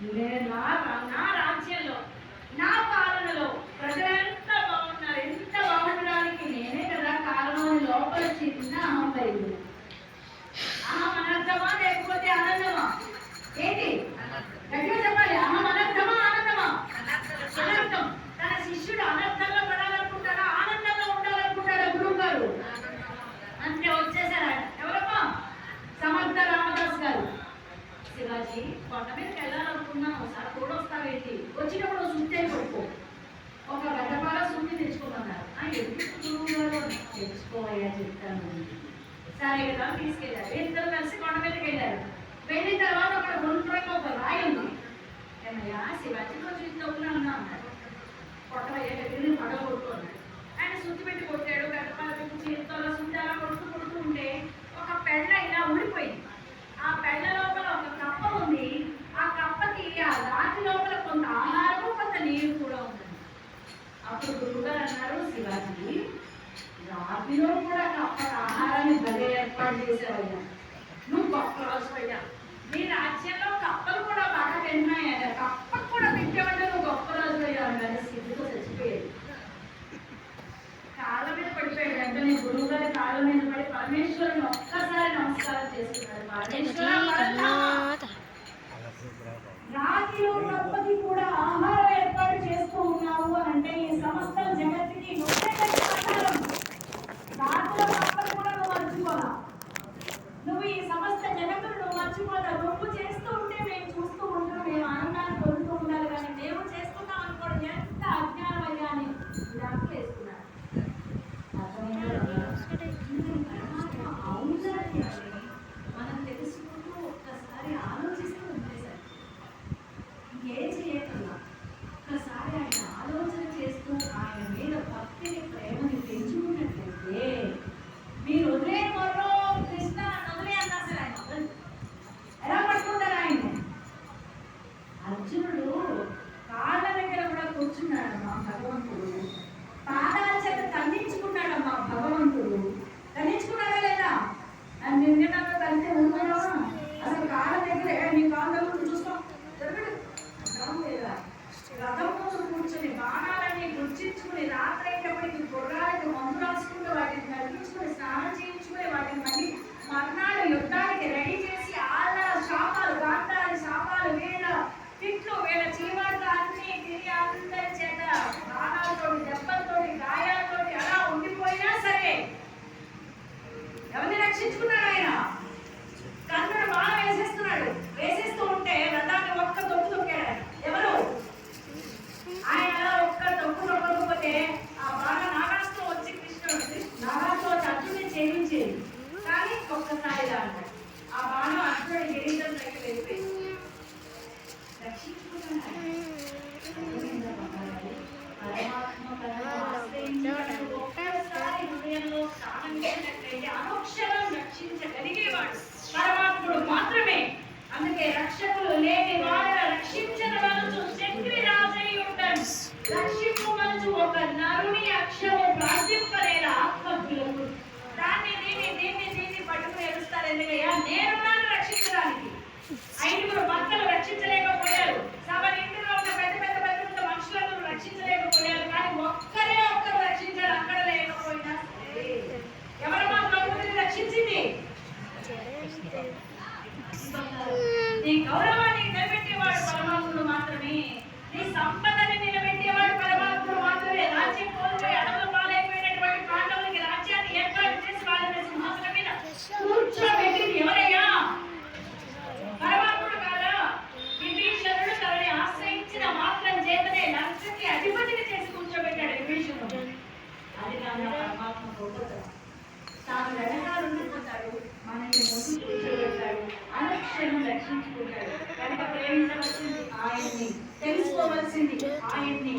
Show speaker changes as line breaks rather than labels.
నేను నా నా రాజ్యంలో శివాజీ కొండ మీదకి వెళ్ళాలనుకున్నాను ఒకసారి కూడా వస్తావేంటి వచ్చినప్పుడు సుత్తి అయి పడుకో ఒక గడ్డపాల సుత్తి తెచ్చుకోమన్నారు తెచ్చుకోవయ్యా చెప్తాను. సరే కదా తీసుకెళ్ళారు. ఇద్దరు కలిసి కొండ మీదకి వెళ్ళారు. వెళ్ళిన తర్వాత అక్కడ గుండ్రంగా ఒక రాయి ఉంది. ఏమయ్యా శివాజీ కొంచెం ఇంత ఉన్నా అన్నారు. కొట్టవయ్యా దగ్గర పడవ కొట్టుకున్నాడు ఆయన సుత్తి పెట్టి కొట్టాడు. గడ్డపాల పెట్టి చేతితో అలా సుత్తి అలా కొడుతూ కొడుతూ ఉంటే ఒక పెళ్ళ ఇలా ఊడిపోయింది. గురువు గారు అన్నారు శివాజీ. రాతిలో కూడా కప్ప ఆహారాన్ని భలే ఏర్పాటు చేసేవయ్యా నువ్వు గొప్ప రాజువయ్యా నీ రాజ్యంలో కప్పలు కూడా బాగా తిన్నాయా కప్పలు కూడా పెట్టామంటే నువ్వు గొప్ప రాజువయ్యా అన్నారు సిద్ధితో చచ్చిపోయాడు. కాళ్ళ మీద పడిపోయాడు. వెంటనే గురువు గారి కాళ్ళ మీద పడి పరమేశ్వరుని ఒక్కసారి నమస్కారం చేస్తున్నాడు పరమేశ్వర మర్నాడు యుద్ధానికి రెడీ చేసి ఆళ్ళ శాపాలు గాంధారి శాపాలు వీళ్ళ తిట్లు వీళ్ళ చీవాట్లు అన్ని తిరిగి అందరి చేత బాణాలతో దెబ్బలతో గాయాలతోటి అలా ఉండిపోయినా సరే ఎవరిని రక్షించుకున్నాడు ఆయన? కర్ణుడు బాణం వేసేస్తున్నాడు. పరమాత్ముడు మాత్రమే. అందుకే రక్షకులు లేని వాడ రక్షించిన వలచు శక్తి రాజై ఉంటాడు రక్షింపు ఒక నరుని అక్షము ప్రార్థింపలేల ఆత్మజ్ఞులకు. దాన్ని దీన్ని దీన్ని దీన్ని పట్టుకుని ఎదుస్తారు ఎందుకయ్యా? నేను నన్ను రక్షించడానికి. ఐదుగురు భర్తలు నీ గౌరవాన్ని నిలబెట్టేవాడు పరమాత్ముడు మాత్రమే. నీ సంపదని నిలబెట్టేవాడు పరమాత్ముడు మాత్రమే. రాజ్యం కోల్పోయి అడవుల పాలైపోయినటువంటి పాండవులకి రాజ్యాన్ని ఏర్పాటు చేసి వాళ్ళని సింహాసనం మీద కూర్చోబెట్టింది ఎవరయ్యా? పరమాత్ముడు కాదా? విభీషణుడు తనని ఆశ్రయించిన మాత్రం చేతనే లంకకి అధిపతిని చేసి కూర్చోబెట్టాడు విభీషణుడు. అది కాదు పరమాత్మ గొప్పతనం. తాను వెనకాల ఆయన్ని